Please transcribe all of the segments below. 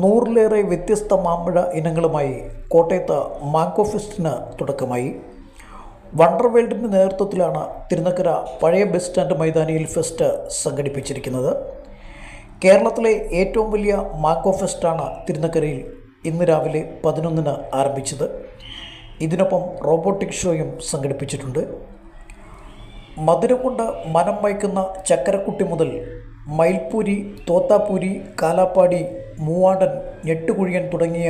നൂറിലേറെ വ്യത്യസ്ത മാമ്പഴ ഇനങ്ങളുമായി കോട്ടയത്ത് മാങ്കോ ഫെസ്റ്റിന് തുടക്കമായി. വണ്ടർ വേൾഡിന്റെ നേതൃത്വത്തിലാണ് തിരുനക്കര പഴയ ബസ് സ്റ്റാൻഡ് മൈതാനിയിൽ ഫെസ്റ്റ് സംഘടിപ്പിച്ചിരിക്കുന്നത്. കേരളത്തിലെ ഏറ്റവും വലിയ മാങ്കോ ഫെസ്റ്റാണ് തിരുനക്കരയിൽ ഇന്ന് രാവിലെ പതിനൊന്നിന് ആരംഭിച്ചത്. ഇതിനൊപ്പം റോബോട്ടിക് ഷോയും സംഘടിപ്പിച്ചിട്ടുണ്ട്. മധുരം കൊണ്ട് മനം വയ്ക്കുന്ന ചക്കരക്കുട്ടി മുതൽ മയിൽപ്പൂരി തോത്താപ്പൂരി കാലാപ്പാടി മൂവാണ്ടൻ ഞെട്ടുകുഴിയൻ തുടങ്ങിയ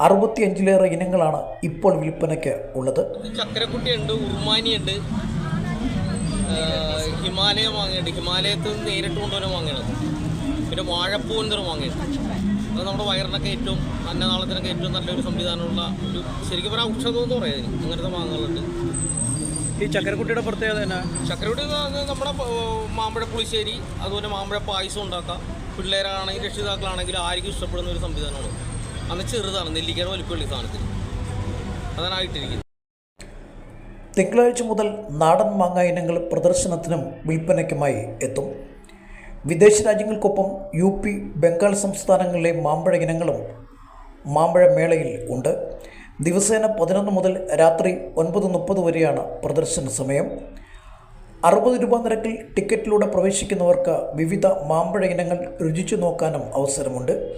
അറുപത്തിയഞ്ചിലേറെ ഇനങ്ങളാണ് ഇപ്പോൾ വിൽപ്പനയ്ക്ക് ഉള്ളത്. ചക്കരക്കുട്ടിയുണ്ട് ഉറുമാനിയുണ്ട് ഹിമാലയം മാങ്ങയുണ്ട് ഹിമാലയത്തിൽ നിന്ന് നേരിട്ട് കൊണ്ടുവരാൻ മാങ്ങയാണ് പിന്നെ വാഴപ്പൂ എന്നൊരു മാങ്ങയുണ്ട് അത് നമ്മുടെ വയറിനൊക്കെ ഏറ്റവും അന്നനാളത്തിനൊക്കെ ഏറ്റവും നല്ലൊരു സംവിധാനമുള്ള ഒരു ശരിക്കും പറഞ്ഞാൽ ഔഷധം എന്ന് പറയാം അങ്ങനത്തെ മാങ്ങകളുണ്ട്. ഈ ചക്കരക്കുട്ടിയുടെ പ്രത്യേകത തന്നെ ചക്കരക്കുട്ടി നമ്മുടെ മാമ്പഴ പുളിശ്ശേരി അതുപോലെ മാമ്പഴ പായസം ഉണ്ടാക്കാം. പിള്ളേരാണെങ്കിൽ രക്ഷിതാക്കളാണെങ്കിലും ആർക്കും ഇഷ്ടപ്പെടുന്ന ഒരു സംവിധാനമാണ്. അന്ന് ചെറുതാണ് നെല്ലിക്കാൻ വലിപ്പമുള്ള സാധനത്തിൽ സാധനത്തിന്. അതാണ് ആയിട്ടിരിക്കുന്നത് തിങ്കളാഴ്ച മുതൽ നാടൻ മാങ്ങ ഇനങ്ങൾ പ്രദർശനത്തിനും വിൽപ്പനയ്ക്കുമായി എത്തും. വിദേശ രാജ്യങ്ങൾക്കൊപ്പം യു പി ബംഗാൾ സംസ്ഥാനങ്ങളിലെ മാമ്പഴ ഇനങ്ങളും മാമ്പഴ മേളയിൽ ഉണ്ട്. ദിവസേന പതിനൊന്ന് മുതൽ രാത്രി ഒൻപത് മുപ്പത് വരെയാണ് പ്രദർശന സമയം. അറുപത് രൂപ നിരക്കിൽ ടിക്കറ്റിലൂടെ പ്രവേശിക്കുന്നവർക്ക് വിവിധ മാമ്പഴ ഇനങ്ങൾ രുചിച്ചു നോക്കാനും അവസരമുണ്ട്.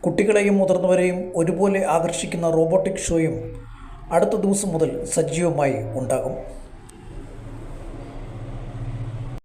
കുട്ടികളെയും മുതിർന്നവരെയും ഒരുപോലെ ആകർഷിക്കുന്ന റോബോട്ടിക് ഷോയും അടുത്ത ദിവസം മുതൽ സജീവമായി ഉണ്ടാകും.